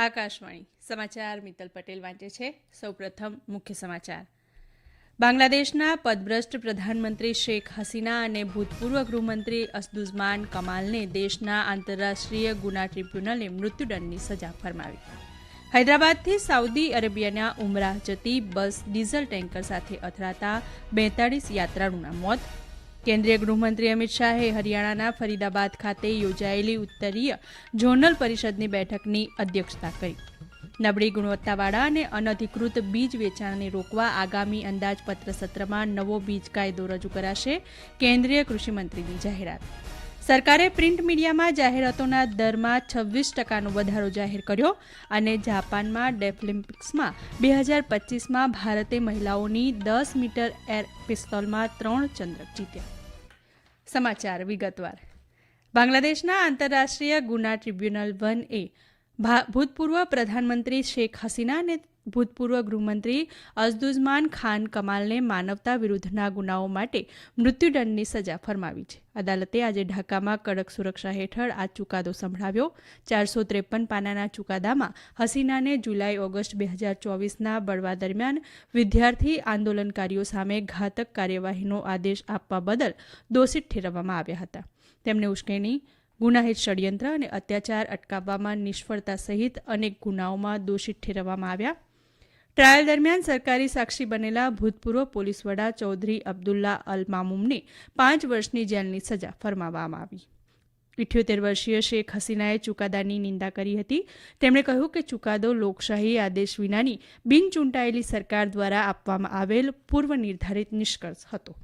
આકાશવાણી. સમાચાર મિત્તલ પટેલ વાંચે છે. સૌપ્રથમ મુખ્ય સમાચાર. બાંગ્લાદેશના પદભ્રષ્ટ પ્રધાનમંત્રી શેખ હસીના અને ભૂતપૂર્વ ગૃહમંત્રી અસદુઝમાન કમાલને દેશના આંતરરાષ્ટ્રીય ગુના ટ્રિબ્યુનલે મૃત્યુદંડની સજા ફરમાવી. હૈદરાબાદથી સાઉદી અરેબિયાના ઉમરાહ જતી બસ ડીઝલ ટેન્કર સાથે અથડાતા બેતાળીસ યાત્રાળુના મોત કેન્દ્રીય ગૃહમંત્રી અમિત શાહે હરિયાણાના ફરીદાબાદ ખાતે યોજાયેલી ઉત્તરીય ઝોનલ પરિષદની બેઠકની અધ્યક્ષતા કરી. નબળી ગુણવત્તાવાળા અને અનધિકૃત બીજ વેચાણને રોકવા આગામી અંદાજપત્ર સત્રમાં નવો બીજ કાયદો રજૂ કરાશે કેન્દ્રીય કૃષિમંત્રીની જાહેરાત. સરકારે પ્રિન્ટ મીડિયામાં જાહેરાતોના દરમાં છવ્વીસ ટકાનો વધારો જાહેર કર્યો અને જાપાનમાં ડેફલિમ્પિક્સમાં બે હજાર પચીસમાં ભારતે મહિલાઓની દસ મીટર એર પિસ્તોલમાં ત્રણ ચંદ્રક જીત્યા. સમાચાર વિગતવાર. બાંગ્લાદેશના આંતરરાષ્ટ્રીય ગુના ટ્રિબ્યુનલ વન એ ભૂતપૂર્વ પ્રધાનમંત્રી શેખ હસીના અને ભૂતપૂર્વ ગૃહમંત્રી અઝદુઝમાન ખાન કમાલને માનવતા વિરુદ્ધના ગુનાઓ માટે મૃત્યુદંડની સજા ફરમાવી છે. અદાલતે આજે ઢાકામાં કડક સુરક્ષા હેઠળ આ ચુકાદો સંભળાવ્યો. ચારસો ત્રેપન પાનાના ચુકાદામાં હસીનાને જુલાઈ, ઓગસ્ટ બે હજાર ચોવીસના બળવા દરમિયાન વિદ્યાર્થી આંદોલનકારીઓ સામે ઘાતક કાર્યવાહીનો આદેશ આપવા બદલ દોષિત ઠેરવવામાં આવ્યા હતા. તેમને ઉશ્કેરણી ગુનાહિત ષડયંત્ર અને અત્યાચાર અટકાવવામાં નિષ્ફળતા સહિત અનેક ગુનાઓમાં દોષિત ઠેરવવામાં આવ્યા. ટ્રાયલ દરમિયાન સરકારી સાક્ષી બનેલા ભૂતપૂર્વ પોલીસ વડા ચૌધરી અબ્દુલ્લા અલ મામૂમને પાંચ વર્ષની જેલની સજા ફરમાવવામાં આવી. ઇઠ્યોતેર વર્ષીય શેખ હસીનાએ ચુકાદાની નિંદા કરી હતી. તેમણે કહ્યું કે ચુકાદો લોકશાહી આદેશ વિનાની બિનચૂંટાયેલી સરકાર દ્વારા આપવામાં આવેલ પૂર્વ નિર્ધારિત નિષ્કર્ષ હતો.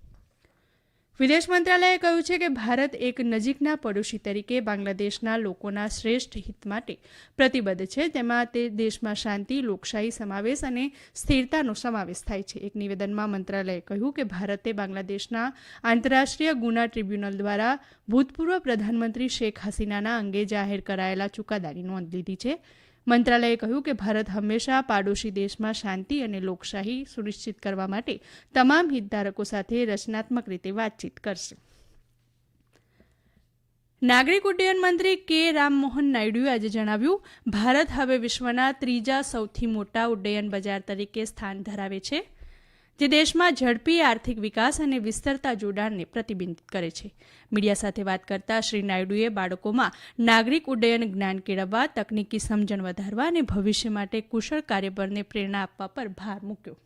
વિદેશ મંત્રાલયે કહ્યું છે કે ભારત એક નજીકના પડોશી તરીકે બાંગ્લાદેશના લોકોના શ્રેષ્ઠ હિત માટે પ્રતિબદ્ધ છે. તેમાં તે દેશમાં શાંતિ, લોકશાહી સમાવેશ અને સ્થિરતાનો સમાવેશ થાય છે. એક નિવેદનમાં મંત્રાલયે કહ્યું કે ભારતે બાંગ્લાદેશના આંતરરાષ્ટ્રીય ગુના ટ્રિબ્યુનલ દ્વારા ભૂતપૂર્વ પ્રધાનમંત્રી શેખ હસીનાના અંગે જાહેર કરાયેલા ચુકાદાની નોંધ લીધી છે. મંત્રાલયે કહ્યું કે ભારત હંમેશા પાડોશી દેશમાં શાંતિ અને લોકશાહી સુનિશ્ચિત કરવા માટે તમામ હિતધારકો સાથે રચનાત્મક રીતે વાતચીત કરશે. નાગરિક ઉડ્ડયન મંત્રી કે. રામમોહન નાયડુએ આજે જણાવ્યું, ભારત હવે વિશ્વના ત્રીજા સૌથી મોટા ઉડ્ડયન બજાર તરીકે સ્થાન ધરાવે છે. જે દેશમાં ઝડપી આર્થિક વિકાસ અને વિસ્તરતા જોડાણને પ્રતિબિંબિત કરે છે. મીડિયા સાથે વાત કરતા શ્રી નાયડુએ બાળકોમાં નાગરિક ઉડ્ડયન, જ્ઞાન કેળવવા, તકનીકી સમજણ વધારવા અને ભવિષ્ય માટે કુશળ કાર્યબળને પ્રેરણા આપવા પર ભાર મૂક્યો.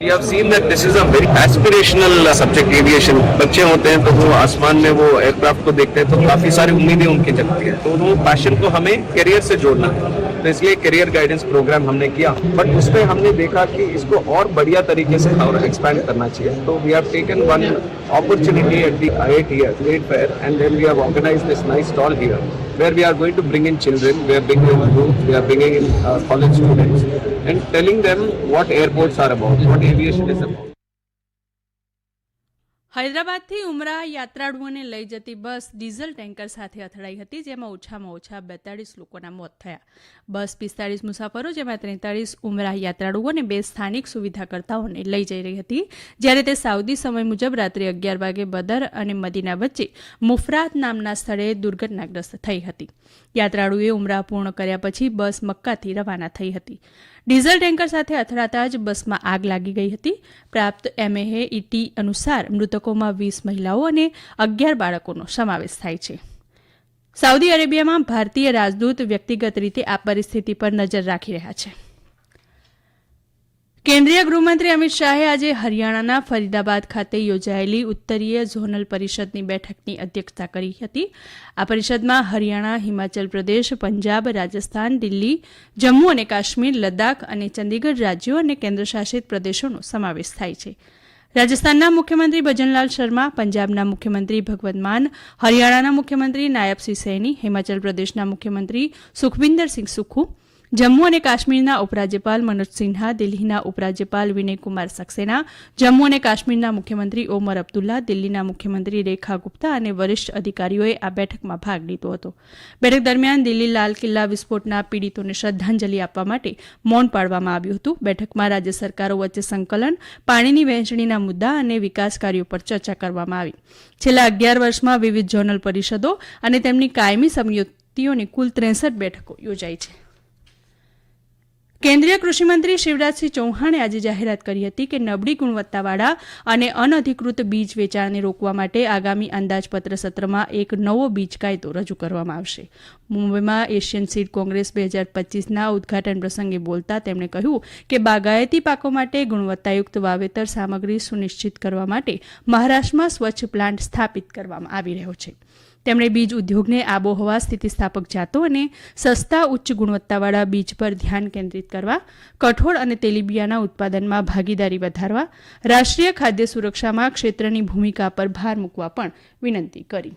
We have seen that this is a very aspirational uh, subject aviation. बच्चे होते हैं तो वो आसमान में वो एयरक्राफ्ट को देखते हैं तो काफ़ी सारी उम्मीदें उनकी जगती है। तो वो पैशन को हमें करियर से जोड़ना है। तो इसलिए करियर गाइडेंस प्रोग्राम हमने किया। बट उसमें हमने देखा कि इसको और बढ़िया तरीके से और एक्सपैंड करना चाहिए। तो we have taken one opportunity at the IIT Trade Fair and then we have organized this nice stall here where we are going to bring in children, we are bringing in youth, we are bringing in uh, college students and telling them what airports are about, what aviation is about. હૈદરાબાદથી ઉમરાહ યાત્રાળુઓને લઈ જતી બસ diesel tanker સાથે અથડાઈ હતી, જેમાં ઓછામાં ઓછા બેતાળીસ લોકોના મોત થયા. બસ પિસ્તાળીસ મુસાફરો, જેમાં ત્રેતાળીસ ઉમરાહ યાત્રાળુઓ અને બે સ્થાનિક સુવિધાકર્તાઓને લઈ જઈ રહી હતી. જ્યારે તે સાઉદી સમય મુજબ રાત્રે અગિયાર વાગે બદર અને મદીના વચ્ચે મુફરાત નામના સ્થળે દુર્ઘટનાગ્રસ્ત થઈ હતી. યાત્રાળુએ ઉમરાહ પૂર્ણ કર્યા પછી બસ મક્કાથી રવાના થઈ હતી. ડીઝલ ટેન્કર સાથે અથડાતા જ બસમાં આગ લાગી ગઈ હતી. પ્રાપ્ત એમએહે ઈટી અનુસાર મૃતકોમાં વીસ મહિલાઓ અને અગિયાર બાળકોનો સમાવેશ થાય છે. સાઉદી અરેબિયામાં ભારતીય રાજદૂત વ્યક્તિગત રીતે આ પરિસ્થિતિ પર નજર રાખી રહ્યા છે. કેન્દ્રીય ગૃહમંત્રી અમિત શાહે આજે હરિયાણાના ફરીદાબાદ ખાતે યોજાયેલી ઉત્તરીય ઝોનલ પરિષદની બેઠકની અધ્યક્ષતા કરી હતી. આ પરિષદમાં હરિયાણા, હિમાચલ પ્રદેશ, પંજાબ, રાજસ્થાન, દિલ્હી, જમ્મુ અને કાશ્મીર, લદ્દાખ અને ચંદીગઢ રાજ્યો અને કેન્દ્રશાસિત પ્રદેશોનો સમાવેશ થાય છે. રાજસ્થાનના મુખ્યમંત્રી ભજનલાલ શર્મા, પંજાબના મુખ્યમંત્રી ભગવત માન, હરિયાણાના મુખ્યમંત્રી નાયબસિંહ સૈની હિમાચલ પ્રદેશના મુખ્યમંત્રી સુખવિન્દરસિંહ સુખુ જમ્મુ અને કાશ્મીરના ઉપરાજ્યપાલ મનોજ સિન્હા, દિલ્હીના ઉપરાજ્યપાલ વિનયકુમાર સક્સેના, જમ્મુ અને કાશ્મીરના મુખ્યમંત્રી ઓમર અબ્દુલ્લા, દિલ્હીના મુખ્યમંત્રી રેખા ગુપ્તા અને વરિષ્ઠ અધિકારીઓએ આ બેઠકમાં ભાગ લીધો હતો. બેઠક દરમિયાન દિલ્હી લાલ કિલ્લા વિસ્ફોટના પીડિતોને શ્રદ્ધાંજલિ આપવા માટે મૌન પાડવામાં આવ્યું હતું. બેઠકમાં રાજ્ય સરકારો વચ્ચે સંકલન, પાણીની વહેંચણીના મુદ્દા અને વિકાસ કાર્યો પર ચર્ચા કરવામાં આવી. છેલ્લા અગિયાર વર્ષમાં વિવિધ ઝોનલ પરિષદો અને તેમની કાયમી સમિતિઓની કુલ ત્રેસઠ બેઠકો યોજાઈ છે. કેન્દ્રીય કૃષિમંત્રી શિવરાજસિંહ ચૌહાણે આજે જાહેરાત કરી હતી કે નબળી ગુણવત્તાવાળા અને અનધિકૃત બીજ વેચાણને રોકવા માટે આગામી અંદાજપત્ર સત્રમાં એક નવો બીજ કાયદો રજૂ કરવામાં આવશે. મુંબઈમાં એશિયન સીડ કોંગ્રેસ બે હજાર પચીસના ઉદઘાટન પ્રસંગે બોલતા તેમણે કહ્યું કે બાગાયતી પાકો માટે ગુણવત્તાયુક્ત વાવેતર સામગ્રી સુનિશ્ચિત કરવા માટે મહારાષ્ટ્રમાં સ્વચ્છ પ્લાન્ટ સ્થાપિત કરવામાં આવી રહ્યો છે. તેમણે બીજ ઉદ્યોગને આબોહવા સ્થિતિસ્થાપક જાતો અને સસ્તા ઉચ્ચ ગુણવત્તાવાળા બીજ પર ધ્યાન કેન્દ્રિત કરવા, કઠોળ અને તેલીબિયાના ઉત્પાદનમાં ભાગીદારી વધારવા, રાષ્ટ્રીય ખાદ્ય સુરક્ષામાં ક્ષેત્રની ભૂમિકા પર ભાર મૂકવા પણ વિનંતી કરી.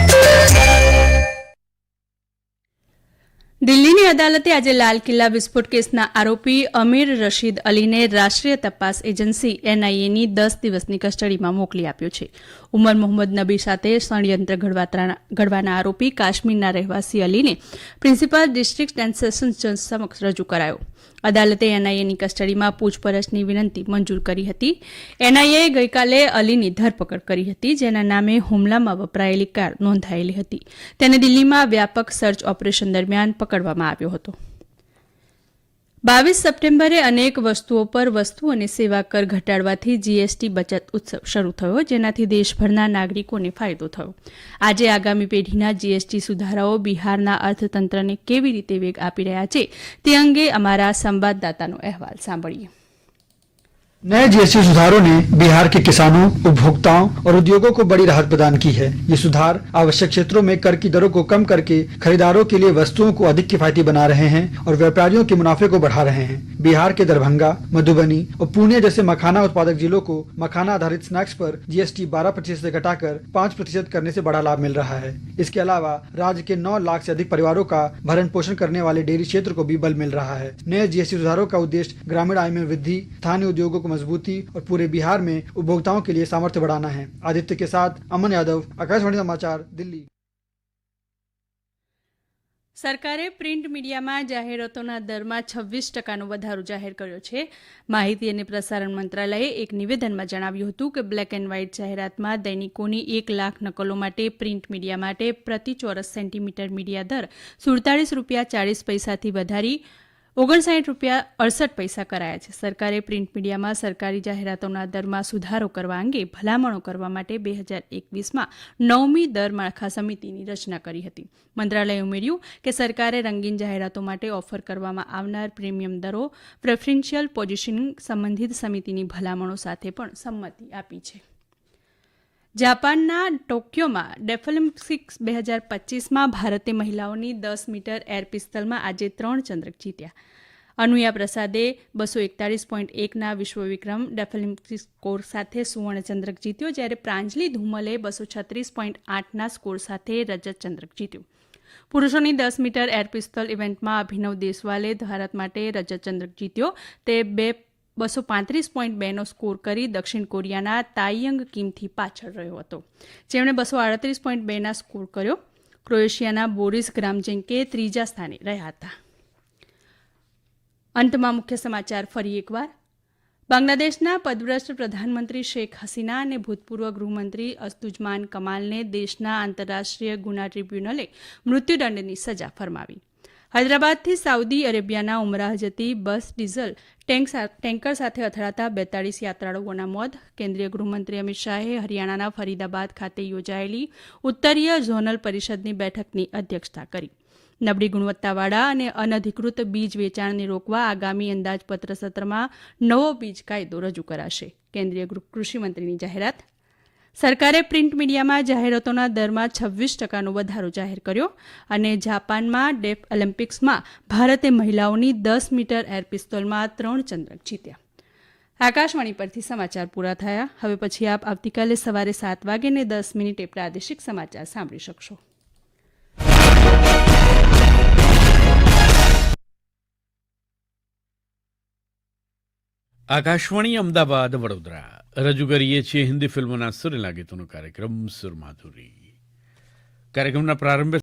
દિલ્હીની અદાલતે આજે લાલ કિલ્લા વિસ્ફોટ કેસના આરોપી અમીર રશીદ અલીને રાષ્ટ્રીય તપાસ એજન્સી એનઆઈએની દસ દિવસની કસ્ટડીમાં મોકલી આપ્યો છે. ઉમર મોહમ્મદ નબી સાથે ષડયંત્ર ઘડવાના આરોપી કાશ્મીરના રહેવાસી અલીને પ્રિન્સિપલ ડિસ્ટ્રિક્ટ એન્ડ સેશન્સ જજ સમક્ષ રજૂ કરાયો. અદાલતે એનઆઈએની કસ્ટડીમાં પૂછપરછની વિનંતી મંજૂર કરી હતી. એનઆઈએ ગઈકાલે અલીની ધરપકડ કરી હતી, જેના નામે હુમલામાં વપરાયેલી કાર નોંધાયેલી હતી. તેને દિલ્હીમાં વ્યાપક સર્ચ ઓપરેશન દરમિયાન પકડવામાં આવ્યો હતો. બાવીસ સપ્ટેમ્બરે અનેક વસ્તુઓ પર વસ્તુ અને સેવા કર ઘટાડવાથી જીએસટી બચત ઉત્સવ શરૂ થયો, જેનાથી દેશભરના નાગરિકોને ફાયદો થયો. આજે આગામી પેઢીના જીએસટી સુધારાઓ બિહારના અર્થતંત્રને કેવી રીતે વેગ આપી રહ્યા છે તે અંગે અમારા સંવાદદાતાનો અહેવાલ સાંભળીએ. नए जीएसटी सुधारों ने बिहार के किसानों, उपभोक्ताओं और उद्योगों को बड़ी राहत प्रदान की है। ये सुधार आवश्यक क्षेत्रों में कर की दरों को कम करके खरीदारों के लिए वस्तुओं को अधिक किफायती बना रहे हैं और व्यापारियों के मुनाफे को बढ़ा रहे हैं। बिहार के दरभंगा, मधुबनी और पुणे जैसे मखाना उत्पादक जिलों को मखाना आधारित स्नैक्स पर जीएसटी 12 प्रतिशत से घटाकर 5 प्रतिशत करने से बड़ा लाभ मिल रहा है। इसके अलावा राज्य के 9 लाख से अधिक परिवारों का भरण पोषण करने वाले डेयरी क्षेत्र को भी बल मिल रहा है। नए जीएसटी सुधारों का उद्देश्य ग्रामीण आय में वृद्धि, स्थानीय उद्योगों को मजबूती और पूरे बिहार में उपभोक्ताओं के लिए सामर्थ्य बढ़ाना है आदित्य के साथ अमन यादव आकाशवाणी समाचार दिल्ली સરકારે પ્રિન્ટ મીડિયામાં જાહેરાતોના દરમાં છવ્વીસ ટકાનો વધારો જાહેર કર્યો છે માહિતી અને પ્રસારણ મંત્રાલયે એક નિવેદનમાં જણાવ્યું હતું કે બ્લેક એન્ડ વ્હાઇટ જાહેરાતમાં દૈનિકોની એક લાખ નકલો માટે પ્રિન્ટ મીડિયા માટે પ્રતિ ચોરસ સેન્ટીમીટર મીડિયા દર સુડતાલીસ રૂપિયા ચાળીસ પૈસાથી વધારી ઓગણસાઠ રૂપિયા અડસઠ પૈસા કરાયા છે. સરકારે પ્રિન્ટ મીડિયામાં સરકારી જાહેરાતોના દરમાં સુધારો કરવા અંગે ભલામણો કરવા માટે બે હજાર એકવીસમાં નવમી દર માળખા સમિતિની રચના કરી હતી. મંત્રાલયે ઉમેર્યું કે સરકારે રંગીન જાહેરાતો માટે ઓફર કરવામાં આવનાર પ્રીમિયમ દરો, પ્રેફરન્શિયલ પોઝિશનિંગ સંબંધિત સમિતિની ભલામણો સાથે પણ સંમતિ આપી છે. જાપાનના ટોક્યોમાં ડેફોલિમ્પિક્સ બે હજાર પચીસમાં ભારતે મહિલાઓની દસ મીટર એર પિસ્તલમાં આજે ત્રણ ચંદ્રક જીત્યા. અનુયા પ્રસાદે બસો એકતાળીસ પોઈન્ટ એકના વિશ્વ વિક્રમ ડેફોલિમ્પિક્સ સ્કોર સાથે સુવર્ણ ચંદ્રક જીત્યો, જ્યારે પ્રાંજલી ધુમલે બસો છત્રીસ પોઈન્ટ આઠના સ્કોર સાથે રજત ચંદ્રક જીત્યો. પુરુષોની દસ મીટર એર પિસ્તોલ ઇવેન્ટમાં અભિનવ દેસવાલે ભારત માટે રજત ચંદ્રક જીત્યો. તે બે બસો પાંત્રીસ પોઈન્ટ બેનો સ્કોર કરી દક્ષિણ કોરિયાના તાઈયંગ કિમથી પાછળ રહ્યો હતો. જેમણે બસો આડત્રીસ પોઈન્ટ બેના સ્કોર કર્યો. ક્રોએશિયાના બોરિસ ગ્રામજેન્કે ત્રીજા સ્થાને રહ્યા હતા. અંતમાં મુખ્ય સમાચાર ફરી એકવાર. બાંગ્લાદેશના પદભ્રષ્ટ પ્રધાનમંત્રી શેખ હસીના અને ભૂતપૂર્વ ગૃહમંત્રી અસ્તુજમાન કમાલને દેશના આંતરરાષ્ટ્રીય ગુના ટ્રિબ્યુનલે મૃત્યુદંડની સજા ફરમાવી. હૈદરાબાદથી સાઉદી અરેબિયાના ઉમરાહ જતી બસ ડીઝલ ટેન્કર સાથે અથડાતા બેતાળીસ યાત્રાળુઓના મોત. કેન્દ્રીય ગૃહમંત્રી અમિત શાહે હરિયાણાના ફરીદાબાદ ખાતે યોજાયેલી ઉત્તરીય ઝોનલ પરિષદની બેઠકની અધ્યક્ષતા કરી. નબળી ગુણવત્તાવાળા અને અનધિકૃત બીજ વેચાણને રોકવા આગામી અંદાજપત્ર સત્રમાં નવો બીજ કાયદો રજૂ કરાશે. કેન્દ્રીય કૃષિમંત્રીની જાહેરાત સરકારે પ્રિન્ટ મીડિયામાં જાહેરાતોના દરમાં છવ્વીસ ટકાનો વધારો જાહેર કર્યો અને જાપાનમાં ડેફ ઓલિમ્પિક્સમાં ભારતે મહિલાઓની દસ મીટર એર પિસ્તોલમાં ત્રણ ચંદ્રક જીત્યા. આકાશવાણી પરથી સમાચાર પૂરા થયા. હવે પછી આપ આવતીકાલે સવારે સાત વાગે ને દસ મિનિટે પ્રાદેશિક સમાચાર સાંભળી શકશો. આકાશવાણી અમદાવાદ વડોદરા. રજૂ કરીએ છીએ હિન્દી ફિલ્મોના સુરેલા ગીતોનો કાર્યક્રમ સુરમાધુરી. કાર્યક્રમના પ્રારંભે